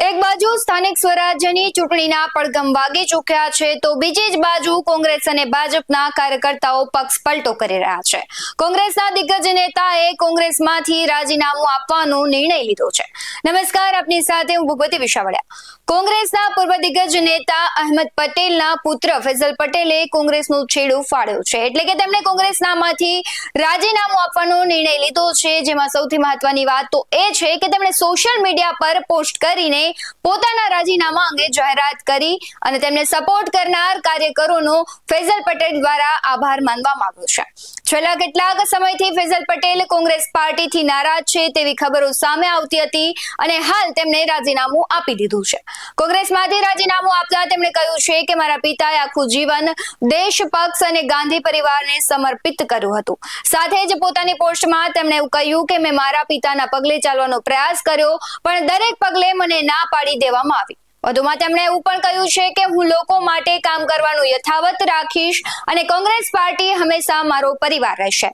એક બાજુ સ્થાનિક સ્વરાજ્યની ચૂંટણીના પડઘમ વાગી ચૂક્યા છે, તો બીજી જ બાજુ કોંગ્રેસ અને ભાજપના કાર્યકર્તાઓ પક્ષ પલટો કરી રહ્યા છે. કોંગ્રેસના દિગ્ગજ નેતાએ કોંગ્રેસમાંથી રાજીનામું આપવાનો નિર્ણય લીધો છે. નમસ્કાર, આપની સાથે હું ભૂપતિ વિશાવડિયા. કોંગ્રેસના પૂર્વ દિગ્ગજ નેતા અહેમદ પટેલના પુત્ર ફૈઝલ પટેલે કોંગ્રેસનું છેડું ફાળ્યું છે, એટલે કે તેમણે કોંગ્રેસનામાંથી રાજીનામું આપવાનો નિર્ણય લીધો છે. જેમાં સૌથી મહત્વની વાત તો એ છે કે તેમણે સોશિયલ મીડિયા પર પોસ્ટ કરીને પોતાના રાજીનામા અંગે જાહેરાત કરી અને તેમને સપોર્ટ કરનાર કાર્યકરોનો ફેઝલ પટેલ દ્વારા આભાર માનવામાં આવ્યો છે. છેલ્લા કેટલાક સમયથી ફેઝલ પટેલ કોંગ્રેસ પાર્ટીથી નારાજ છે તેવી ખબરો સામે આવતી હતી અને હાલ તેમણે રાજીનામું આપી દીધું છે. કોંગ્રેસમાંથી રાજીનામું આપતા તેમણે કહ્યું છે કે મારા પિતાએ આખું જીવન દેશ, પક્ષ અને ગાંધી પરિવારને સમર્પિત કર્યું હતું. સાથે જ પોતાની પોસ્ટમાં તેમણે એવું કહ્યું કે મેં મારા પિતાના પગલે ચાલવાનો પ્રયાસ કર્યો, પણ દરેક પગલે મને ના પાડી દેવામાં આવી. વધુમાં તેમણે એવું પણ કહ્યું છે કે હું લોકો માટે કામ કરવાનું યથાવત રાખીશ અને કોંગ્રેસ પાર્ટી હંમેશા મારો પરિવાર રહેશે.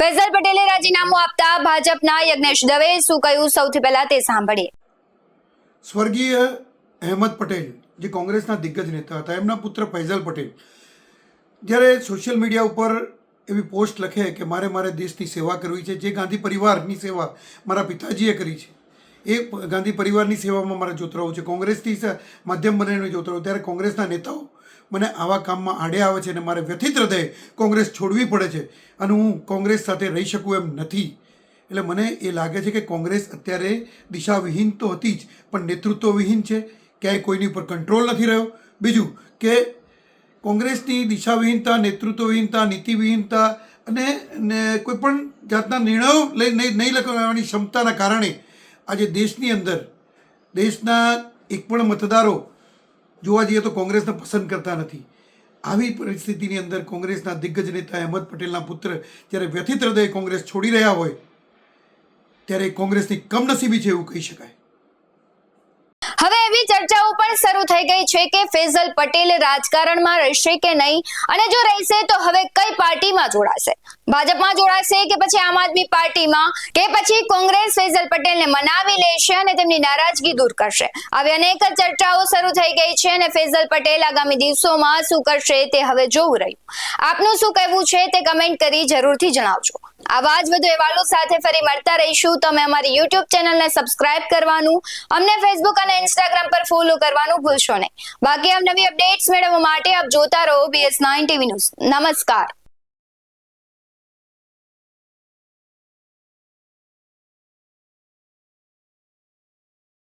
ફૈઝલ પટેલે રાજીનામું આપતા ભાજપના યજ્ઞેશ દવે શું કહ્યું? સૌથી પહેલા તે સાંભળીએ. સ્વર્ગીય અહેમદ પટેલ, જે કોંગ્રેસના દિગ્ગજ નેતા હતા, એમના પુત્ર ફૈઝલ પટેલ, જ્યારે સોશિયલ મીડિયા ઉપર એવી પોસ્ટ લખે કે મારે મારે દેશની સેવા કરવી છે, જે ગાંધી પરિવારની સેવા મારા પિતાજીએ કરી છે એ ગાંધી પરિવારની સેવામાં મારા જોતરાઓ છે. કોંગ્રેસથી માધ્યમ બનીને જોતરાઓ. ત્યારે કોંગ્રેસના નેતાઓ મને આવા કામમાં આડે આવે છે અને મારે વ્યથિત હૃદયે કોંગ્રેસ છોડવી પડે છે અને હું કોંગ્રેસ સાથે રહી શકું એમ નથી. એટલે મને એ લાગે છે કે કોંગ્રેસ અત્યારે દિશાવિહીન તો હતી જ, પણ નેતૃત્વવિહીન છે. ક્યાંય કોઈની ઉપર કંટ્રોલ નથી રહ્યો. બીજું કે કોંગ્રેસની દિશાવિહીનતા, નેતૃત્વવિહીનતા, નીતિવિહીનતા અને કોઈ પણ જાતના નિર્ણયો લઈ, નહીં નહીં લેવાની ક્ષમતાના કારણે આજે દેશની અંદર, દેશના એક પણ મતદારો જોવા જઈએ તો કોંગ્રેસને પસંદ કરતા નથી. આવી પરિસ્થિતિની અંદર કોંગ્રેસના દિગ્ગજ નેતા અહેમદ પટેલના પુત્ર જ્યારે વ્યથિત હૃદયે કોંગ્રેસ છોડી રહ્યા હોય, ત્યારે કોંગ્રેસની કમનસીબી છે એવું કહી શકાય. હવે એવી ચર્ચાઓ પણ શરૂ થઈ ગઈ છે કે ફેઝલ પટેલ રાજકારણમાં રહેશે કે નહીં? અને જો રહેશે તો હવે કઈ પાર્ટીમાં જોડાશે? ભાજપમાં જોડાશે કે પછી આમ આદમી પાર્ટીમાં? કે પછી કોંગ્રેસ ફેઝલ પટેલને મનાવી લેશે અને તેમની નારાજગી દૂર કરશે? આવી અનેક ચર્ચાઓ શરૂ થઈ ગઈ છે અને ફૈઝલ પટેલ આગામી દિવસોમાં શું કરશે તે હવે જોવું રહ્યું. આપનું શું કહેવું છે તે કમેન્ટ કરી જરૂરથી જણાવજો. આવા જ વધુ અહેવાલો સાથે ફરી મળતા રહીશું. તમે અમારી યુટ્યુબ ચેનલને સબસ્ક્રાઇબ કરવાનું, અમને ફેસબુક અને ઇન્સ્ટાગ્રામ પર ફોલો કરવાનું ભૂલશો નહીં. બાકી આમ નવી અપડેટ્સ મેળવવા માટે આપ જોતા રહો બીએસ નાઇન ટીવી ન્યૂઝ નમસ્કાર.